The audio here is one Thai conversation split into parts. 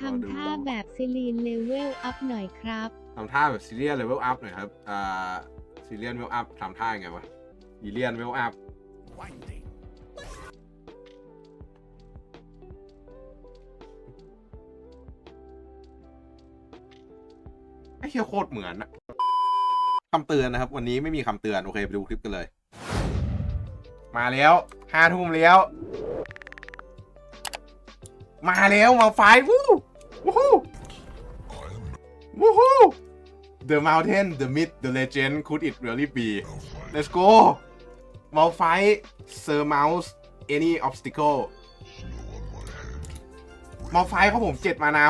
ทำท่าแบบซิลีนเลเวลอัพหน่อยครับ ทำท่าแบบซีเรียสเลเวลอัพหน่อยครับอ่าซีเรียสเลเวลอัพทำท่ายังไงวะซีเรียสเลเวลอัพไอ้เหี้ยโคตรเหมือนอะคำเตือนนะครับ วันนี้ไม่มีคำเตือน โอเค ไปดูคลิปกันเลย มาแล้วห้าทุ่มแล้ว มาแล้วมาไฟวู้วู้ฮู้วู้ The Mountain The Myth The Legend Could It Really Be Let's go มาไฟ Sir Mouse Any Obstacle มาไฟเขงผม 7 มานา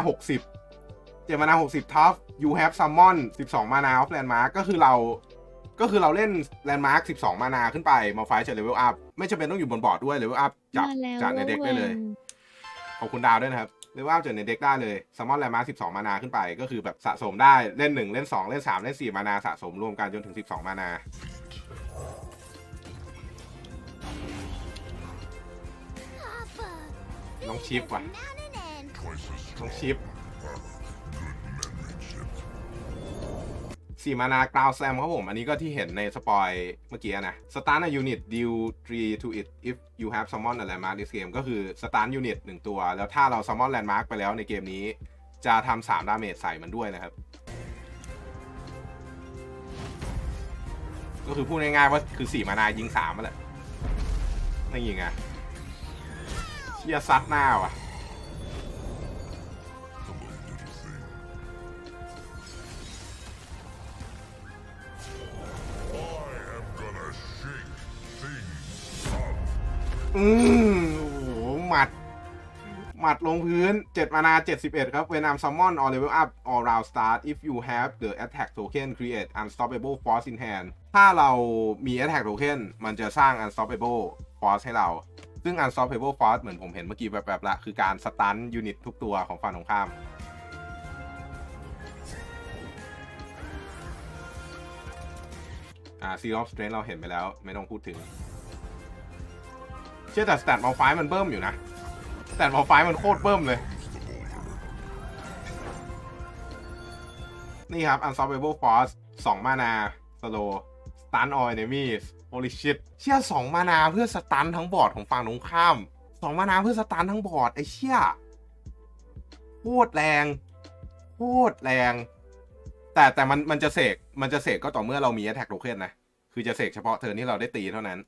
60 7 มานา 60ทัฟ You have summon 12 มานา of landmark ก็คือเราก็คือเราเล่นแลนด์มาร์ค 12 มานาขึ้นไป มาไฟเฉลเลเวลอัพ ไม่จำเป็นต้องอยู่บนบอร์ดด้วยเลเวลอัพจับจากในเด็กได้เลย ขอบคุณดาวด้วยนะครับเรียกว่าเจอในเด็กได้เลย summon landmark 12มานาขึ้นไป ก็คือแบบสะสมได้เล่นหนึ่งเล่นสองเล่นสามเล่นสี่มานาสะสมรวมกันจนถึง12มานาน้องชิปว่ะน้องชิป สี่มานากราวแซมครับผม อันนี้ก็ที่เห็นในสปอยเมื่อกี้นะ start a unit deal 3 to it if you have summon a landmark this game ก็คือ start unit หนึ่งตัว แล้วถ้าเรา summon landmark ไปแล้วในเกมนี้ จะทำสามดาเมจใส่มันด้วยนะครับ ก็คือพูดง่ายๆว่าคือสี่มานายิงสามมาแหละไม่ยิงอะเชียซัดหน้าว่ะ อืมโอ้โหหมัด หมัดลงพื้น 7 มานา 71 ครับ When I'm summon or level up all round start if you have the attack token create unstoppable force in hand ถ้าเรามี attack token มันจะสร้าง unstoppable force ให้เรา ซึ่ง unstoppable force เหมือนผมเห็นเมื่อกี้แบบๆละ คือการสตันยูนิตทุกตัวของฝั่งตรงข้ามอ่า Seal of Strength เราเห็นไปแล้ว ไม่ต้องพูดถึงเชื่อแต่สแตทมอลไฟมันเบิ่มอยู่นะสแตทมอลไฟมันโคตรเบิ่มเลย นี่ครับ Unstoppable Force 2มานา Slow Stun all enemies Holy shit เชี่ย2มานาเพื่อสตันทั้งบอร์ดของฝั่งตรงข้าม2มานาเพื่อสตันทั้งบอร์ดไอ้เชี่ยโคตรแรงโคตรแรง แต่แต่มันมันจะเสกมันจะเสกก็ต่อเมื่อเรามี Attack Token นะ คือจะเสกเฉพาะเทิร์นที่เราได้ตีเท่านั้น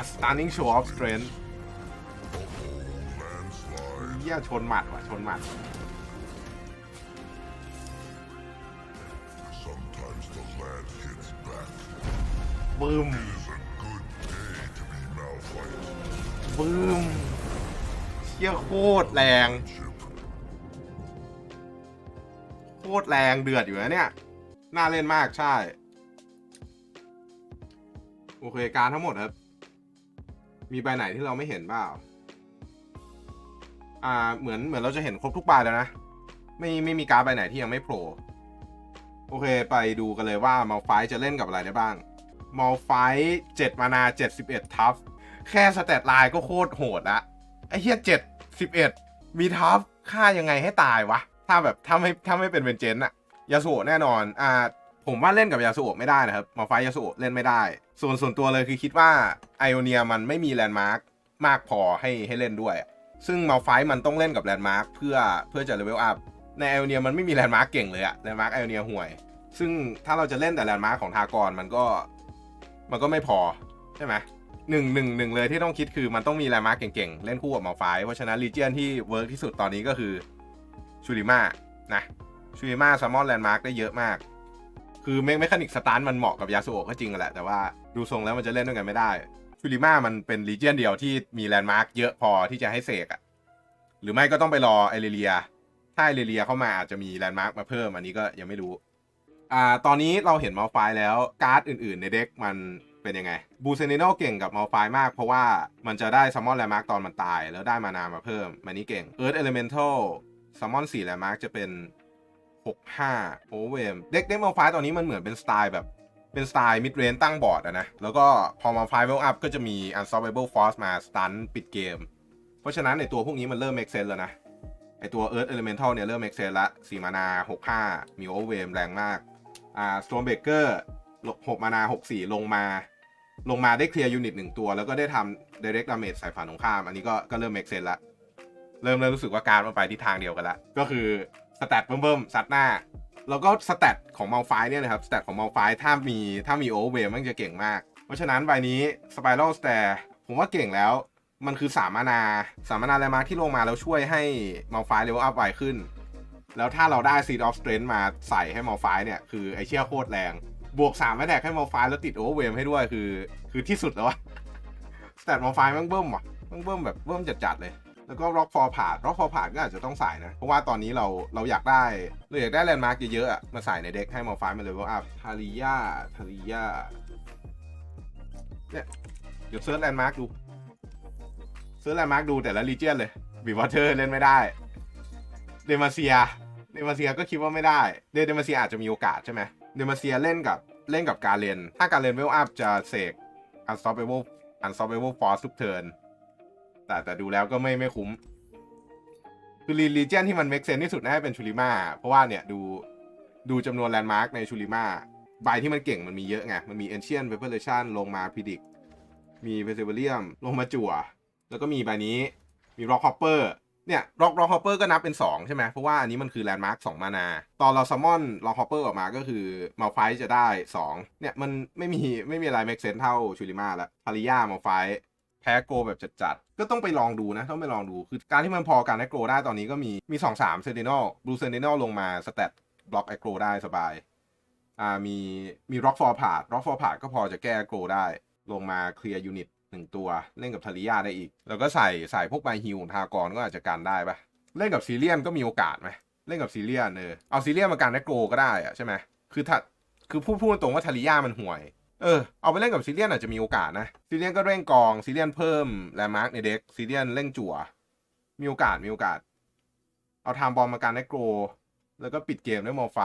A stunning show of strength เยี่ยชนหมัดว่ะชนหมัด Sometimes the lad hits back. บึ้ม It is a good day to be Malphite. บึ้มเชี่ยโคตรแรง Chip. โคตรแรงเดือดอยู่นะเนี่ย น่าเล่นมากใช่ โอเค การทั้งหมดครับ มีใบไหนที่เราไม่เห็นเปล่าอ่าเหมือนเหมือนเราจะเห็นครบทุกใบแล้วนะ ไม่ไม่มีการ์ดใบไหนที่ยังไม่โผล่โอเค ไปดูกันเลยว่ามาไฟจะเล่นกับอะไรได้บ้างมาไฟเจ็ดมานาเจ็ดสิบเอ็ดทัฟแค่สเตตไลน์ก็โคตรโหดละไอ้เหี้ยเจ็ดสิบเอ็ดมีทัฟฆ่ายังไงให้ตายวะ ถ้าแบบถ้าไม่ถ้าไม่เป็นเวนเจนอะยาสุโอะแน่นอน อ่า ผมว่าเล่นกับยาสุโอะไม่ได้นะครับมาไฟยาสุโอะเล่นไม่ได้ ส่วนส่วนตัวเลยคือคิดว่าไอโอเนียมันไม่มีแลนด์มาร์กมากพอให้ให้เล่นด้วย ซึ่งมาไฟมันต้องเล่นกับแลนด์มาร์กเพื่อเพื่อจะเลเวลอัพในไอโอเนียมันไม่มีแลนด์มาร์กเก่งเลยอะแลนด์มาร์กไอโอเนียห่วย ซึ่งถ้าเราจะเล่นแต่แลนด์มาร์กของทากรมันก็มันก็ไม่พอใช่ไหมหนึ่งหนึ่งหนึ่งเลยที่ต้องคิดคือมันต้องมีแลนด์มาร์กเก่งๆ เล่นคู่กับมาไฟเพราะฉะนั้นลีเจียนที่เวิร์กที่สุดตอนนี้ก็คือชูริมานะชูริมาซัมมอนแลนด์มาร์กได้เยอะมาก คือเมคเมคานิกสตาร์มันเหมาะกับยาสุโอะก็จริงแหละ แต่ว่าดูทรงแล้วมันจะเล่นด้วยกันไม่ได้ชูริมามันเป็นลีเจียนเดียวที่มีแลนด์มาร์กเยอะพอที่จะให้เสกอะหรือไม่ก็ต้องไปรอไอเรเลีย ถ้าไอเรเลียเข้ามาอาจจะมีแลนด์มาร์กมาเพิ่มอันนี้ก็ยังไม่รู้ อ่า ตอนนี้เราเห็นมาไฟแล้วการ์ดอื่น ๆ ในเด็กมันเป็นยังไงบูเซนิโนเก่งกับมาไฟมาก เพราะว่ามันจะได้ซัมมอนแลนด์มาร์กตอนมันตาย แล้วได้มานามาเพิ่มมันนี้เก่งเอิร์ธเอเลเมนทัลซัมมอนสี่แลนด์มาร์กจะเป็น 6 5โอเวมเด็กเด็กมาไฟตอนนี้มันเหมือนเป็นสไตล์แบบเป็นสไตล์ mid range ตั้งบอร์ดอะนะ แล้วก็พอมา5 level up ก็จะมี unstoppable force มา stun ปิดเกม เพราะฉะนั้นในตัวพวกนี้มันเริ่ม make sense แล้วนะ ไอตัว earth elemental เนี่ยเริ่ม make sense ละ4มานา65 มี overwhelm แรงมาก อ่า stormbreaker 6มานา64 ลงมา ลงมาได้เคลียร์ยูนิตหนึ่งตัว แล้วก็ได้ทำ direct damage ใส่ฝั่งตรงข้าม อันนี้ก็ก็เริ่ม make sense ละเริ่มเริ่มรู้สึกว่าการมันไปทิศทางเดียวกันละก็คือ สแตทเบิ่มๆซัดหน้า แล้วก็สแตทของมัลไฟเนี่ยนะครับสแตทของมัลไฟถ้ามีถ้ามีโอเวอร์เวมันจะเก่งมาก เพราะฉะนั้นใบนี้สไปรัลสแตร์ผมว่าเก่งแล้วมันคือสามานา สามานาแลมาร์คที่ลงมาแล้วช่วยให้มัลไฟเลเวลอัพไวขึ้น แล้วถ้าเราได้ Seed of Strength มาใส่ให้มัลไฟเนี่ย คือไอเชี่ยโคตรแรง บวก3ไม่แดกให้มัลไฟแล้วติดโอเวอร์เวมให้ด้วยคือ คือที่สุดแล้วอะสแตทมัลไฟมันเบิ่มว่ะมันเบิ่มแบบเบิ่มจัดๆเลย แล้วก็ Rock for ผ่าน Rock for ผ่าก็อาจจะต้องใส่นะ เพราะว่าตอนนี้เราเราอยากได้เราอยากได้แลนด์มาร์กเยอะๆอะมาใส่ในเด็กให้มัลไฟมันเลเวลอัพทาริยาทาริยาเนี่ยเดี๋ยวเซิร์ชแลนด์มาร์กดูเซิร์ชแลนด์มาร์กดูแต่ละรีเจียนเลยบีวอเตอร์เล่นไม่ได้เดมาเซียเดมาเซียก็คิดว่าไม่ได้เดเดมาเซียอาจจะมีโอกาสใช่ไหมเดมาเซียเล่นกับเล่นกับการเลนถ้าการเลนเวลอัพจะเสก unstoppable unstoppable force ทุกเทิร์น แต่แต่ดูแล้วก็ไม่ไม่คุ้ม คือรีลีเจนที่มัน make sense ที่สุดน่าจะเป็นชูริมาเพราะว่าเนี่ยดูดูจำนวนแลนด์มาร์กในชูริมาใบที่มันเก่งมันมีเยอะไง มันมี ancient preparation ลงมา predict มี perseverance ลงมาจั่ว แล้วก็มีใบนี้ มี rock hopper เนี่ย rock rock hopper ก็นับเป็น 2 ใช่ไหมเพราะว่าอันนี้มันคือแลนด์มาร์ก2มานา ตอนเรา summon rock hopper ออกมาก็คือมาไฟจะได้ 2 เนี่ยมันไม่มีไม่มีอะไร make sense เท่าชูริมาแล้วทาริยามาไฟ แพ้โกแบบจัดๆ ก็ต้องไปลองดูนะ ต้องไปลองดู คือการที่มันพอการให้โกได้ตอนนี้ก็มี มีสองสามเซนตินอลบลูเซนตินอลลงมาสเตตบล็อกไอโกได้สบาย อ่ามีมีร็อกฟอร์พาดร็อกฟอร์พาดก็พอจะแก้โกได้ ลงมาเคลียร์ยูนิตหนึ่งตัว เล่นกับทาริยาได้อีก แล้วก็ใส่ใส่พวกใบฮิวทากรก็อาจจะกันได้ปะเล่นกับซีเรียนก็มีโอกาสไหมเล่นกับซีเรียนเออเอาซีเรียนมากันได้โกก็ได้อะใช่ไหมคือถ้าคือพูดพูดตรงว่าทาริยามันห่วย เออเอาไปเล่นกับซีเรียนอาจจะมีโอกาสนะซีเรียนก็เร่งกองซีเรียนเพิ่มแลมาร์กในเด็กซีเรียนเร่งจั่ว มีโอกาสมีโอกาส เอาไทม์บอมมาการได้โกรแล้วก็ปิดเกมด้วยมอลไฟ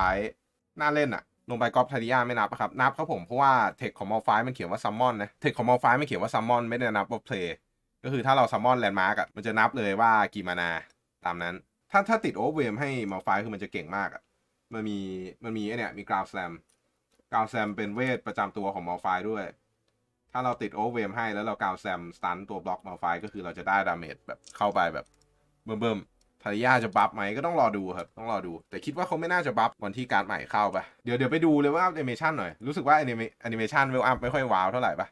น่าเล่นอะลงไปกอล์ฟทาริยาไม่นับครับ นับครับผมเพราะว่าเทคของมอลไฟมันเขียนว่าซัมมอนนะเทคของมอลไฟมันเขียนว่าซัมมอนไม่ได้นับว่าเพลย์ก็คือถ้าเราซัมมอนแลนด์มาร์กอะมันจะนับเลยว่ากี่มานาตามนั้น ถ้าถ้าติดโอเวอร์เวมให้มอลไฟคือมันจะเก่งมากอะมันมีมันมีไอเนี่ยมีกราวสแลม กาวแซมเป็นเวทประจำตัวของมอลไฟด้วย ถ้าเราติดโอเวมให้แล้วเรากาวแซมสตันตัวบล็อกมอลไฟก็คือเราจะได้ดาเมจแบบเข้าไปแบบเบิ่มๆทาริยาจะบัฟไหมก็ต้องรอดูครับต้องรอดู แต่คิดว่าเขาไม่น่าจะบัฟวันที่การใหม่เข้าปะเดี๋ยวเดี๋ยวไปดูเลยว่าแอนิเมชันหน่อย รู้สึกว่าแอนิเมแอนิเมชันเวลอัพไม่ค่อยว้าวเท่าไหร่ปะ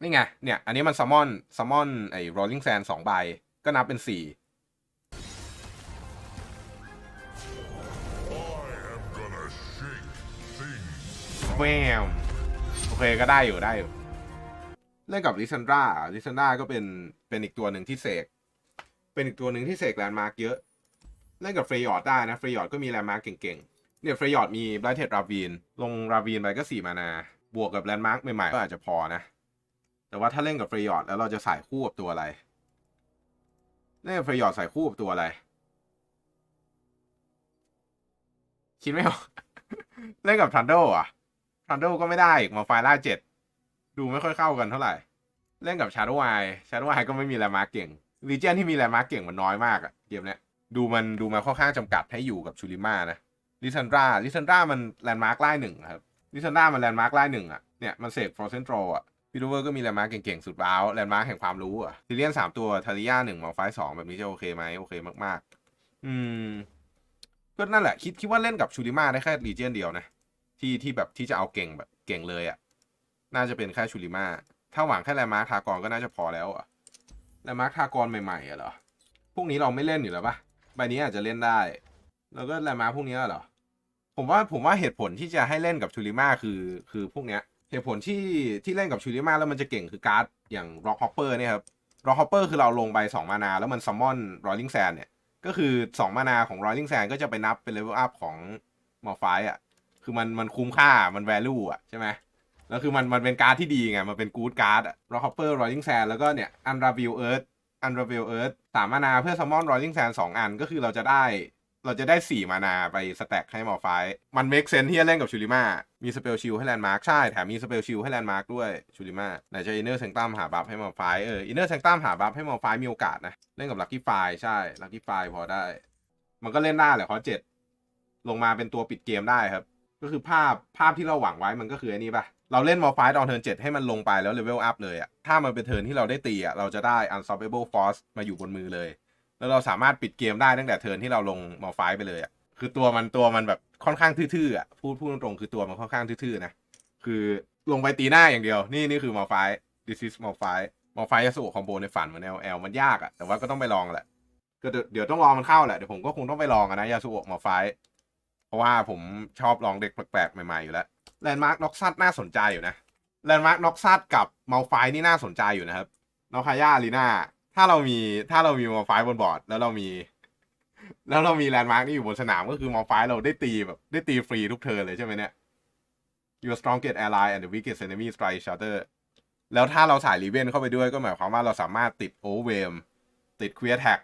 นี่ไงเนี่ยอันนี้มันซัมมอนซัมมอนไอ้ rolling sand สองใบก็นับเป็นสี่ แวมโอเคก็ได้อยู่ได้อยู่ เล่นกับลิซันดราลิซันดราก็เป็นเป็นอีกตัวหนึ่งที่เสก เป็นอีกตัวหนึ่งที่เสกแลนด์มาร์กเยอะ เล่นกับเฟรยอดได้นะเฟรยอดก็มีแลนด์มาร์กเก่งๆ เนี่ยเฟรยอดมีไบรเทดราวีน ลงราวีนไปก็สี่มานา บวกกับแลนด์มาร์กใหม่ๆก็อาจจะพอนะ แต่ว่าถ้าเล่นกับเฟรยอดแล้วเราจะใส่คู่กับตัวอะไรเล่นกับเฟรยอดใส่คู่กับตัวอะไร คิดไม่ออก เล่นกับทันโดอะ ทันโดก็ไม่ได้อีกมาไฟล่าเจ็ดดูไม่ค่อยเข้ากันเท่าไหร่ เล่นกับชาร์ o w ไ e ชาร์ o w ไ e ก็ไม่มีแลมาร์กเก่งลีเจียนที่มีแลมาร์กเก่งมันน้อยมากอะเกมเนี้ยดูมันดูมันค่อนข้างจำกัดให้อยู่กับชูริมานะลิซันดราลิซันดรามันแลนด์มาร์กไล่หนึ่งครับลิซันดรามันแลนด์มาร์กไล่หนึ่งอะเนี่ยมันเสกฟอร์เซนโตรอะพีดูเวอร์ก็มีแลนด์มาร์กเก่งๆ สุดว้าวแลนด์มาร์กแห่งความรู้อะซิเลียนสามตัวทาริยาหนึ่งมาไฟสองแบบนี้จะโอเคไหมโอเคมากๆ อืมก็นั่นแหละคิดคิดว่าเล่นกับชูริมาได้แค่ลีเจียนเดียวนะ ที่ที่แบบที่จะเอาเก่งแบบเก่งเลยอะ่ะ น่าจะเป็นแค่ชูริมาถ้าหวังแค่แลมาร์คทากรก็น่าจะพอแล้วอะ่ะแลมาร์คทากรใหม่ๆอะเหรอ พวกนี้เราไม่เล่นอยู่แล้วปะใบนี้อาจจะเล่นได้ แล้วก็แลมาร์คพวกนี้เหรอ ผมว่าผมว่าเหตุผลที่จะให้เล่นกับชูริมาคือคือพวกเนี้ย เหตุผลที่ที่เล่นกับชูริมาแล้วมันจะเก่งคือการ์ดอย่างร็อกฮอปเปอร์เนี่ยครับร็อกฮอปเปอร์คือเราลงไป2มานาแล้วมันซัมมอนรอลลิงแซนเนี่ยก็คือ 2 มานาของ Rolling Sand ก็จะไปนับเป็นเลเวลอัพของมอร์ไฟอะ คือมันมันคุ้มค่ามัน value อะใช่ไหมแล้วคือมันมันเป็นการ์ดที่ดีไง มันเป็นกู๊ดการ์ดอะ Rock Hopper Rolling Sand แล้วก็เนี่ย Unravel Earth Unravel Earth สามมานาเพื่อ summon Rolling Sand สองอันก็คือเราจะได้ เราจะได้สี่มานาไปสแต็กให้มอไฟมันเมคเซนที่จะเล่นกับชูริมามีสเปลชิลให้แลนด์มาร์คใช่ แถมมีสเปลชิลให้แลนด์มาร์คด้วยชูริมาไหนจะอินเนอร์เซงตัมหาบัฟให้มอไฟเอออินเนอร์เซงตัมหาบัฟให้มอไฟมีโอกาสนะเล่นกับลักกี้ไฟใช่ลักกี้ไฟพอได้ มันก็เล่นได้แหละคอเจ็ดลงมาเป็นตัวปิดเกมได้ครับ ก็คือภาพภาพที่เราหวังไว้มันก็คืออันนี้ป่ะเราเล่นมอลไฟตอนเทิร์นเจ็ดให้มันลงไปแล้วเลเวลอัพเลยอะถ้ามันเป็นเทิร์นที่เราได้ตีอะเราจะได้ unstoppable force มาอยู่บนมือเลย แล้วเราสามารถปิดเกมได้ตั้งแต่เทิร์นที่เราลงมอลไฟไปเลยอะคือตัวมันตัวมันแบบค่อนข้างทื่อๆอะพูดพูดตรงๆคือตัวมันค่อนข้างทื่อๆนะคือลงไปตีหน้าอย่างเดียว นี่นี่คือมอลไฟ this is มอลไฟมอลไฟยาสุคอมโบในฝันเหมือน LL มันยากอะแต่ว่าก็ต้องไปลองแหละก็เดี๋ยวต้องรอมันเข้าแหละเดี๋ยวผมก็คงต้องไปลองอะนะยาสุโอะหมอไฟ ราะว่าผมชอบลองเด็กแปลกๆใหม่ๆอยู่แล้วแลนด์มาร์กน็อกซัดน่าสนใจอยู่นะแลนด์มาร์กน็อกซัดกับเมาไฟนี่น่าสนใจอยู่นะครับนอกคาย่าลีน่าถ้าเรามีถ้าเรามีเมาไฟบนบอร์ด แล้วเรามี แล้วเรามีแลนด์มาร์กนี่อยู่บนสนามก็คือเมาไฟเราได้ตีแบบได้ตีฟรีทุกเทิร์นเลยใช่ไหมเนี่ย Your strongest ally and the weakest enemy strike shutter แล้วถ้าเราใส่รีเวนเข้าไปด้วยก็หมายความว่าเราสามารถติดโอเวมติดควียแท็ก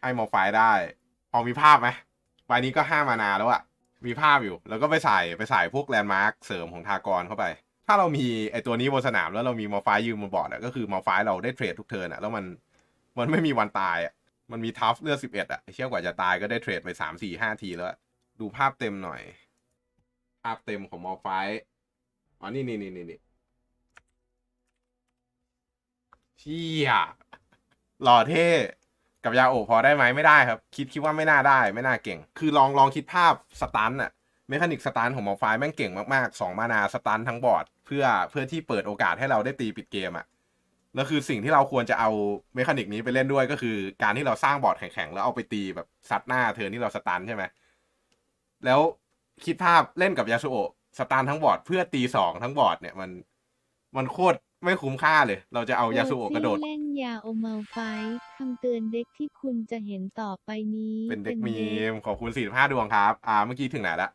ให้มอไฟได้ พอมีภาพไหม ไฟล์นี้ก็ห้ามานาแล้วอะมีภาพอยู่ แล้วก็ไปใส่ไปใส่พวกแลนด์มาร์คเสริมของทากรเข้าไป ถ้าเรามีไอตัวนี้บนสนามแล้วเรามีมอฟล์ยืมบนบอร์ดอะก็คือมอฟล์เราได้เทรดทุกเทิร์นอะแล้วมันมันไม่มีวันตายอะมันมีทัฟเลือดสิบเอ็ดอะเชี่ยกว่าจะตายก็ได้เทรดไปสามสี่ห้าทีแล้วดูภาพเต็มหน่อย ภาพเต็มของมอไฟล์อ๋อนี่นี่นี่นี่นี่เชี่ยหล่อเท่ กับยาโอพอได้ไหมไม่ได้ครับ คิดคิดว่าไม่น่าได้ ไม่น่าเก่ง คือลองลองคิดภาพสตันอะเมคานิกสตันของมอไฟแม่งเก่งมากๆสองมานาสตันทั้งบอร์ด เพื่อเพื่อที่เปิดโอกาสให้เราได้ตีปิดเกมอะแล้วคือสิ่งที่เราควรจะเอาเมคานิกนี้ไปเล่นด้วยก็คือ การที่เราสร้างบอร์ดแข็งๆแล้วเอาไปตีแบบซัดหน้าเธอที่เราสตันใช่ไหมแล้วคิดภาพเล่นกับยาสุโอสตันทั้งบอร์ดเพื่อตีสองทั้งบอร์ดเนี่ยมันมันโคตร ไม่คุ้มค่าเลย เราจะเอายาสุโอะกระโดดโปซี่เล่นยาโอเมาไฟท์คำเตือนเด็กที่คุณจะเห็นต่อไปนี้เป็นเด็กมีมขอบคุณสี่ห้าดวงครับ อ่า เมื่อกี้ถึงไหนละ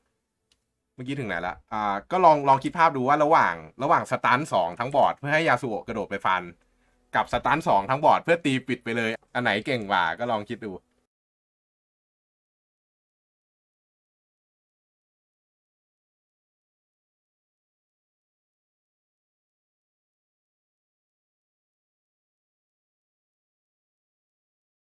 เมื่อกี้ถึงไหนละ อ่า ก็ลองลองคิดภาพดูว่าระหว่างระหว่างสตันสองทั้งบอร์ดเพื่อให้ยาสุโอะกระโดดไปฟัน กับสตันสองทั้งบอร์ดเพื่อตีปิดไปเลย อันไหนเก่งกว่าก็ลองคิดดู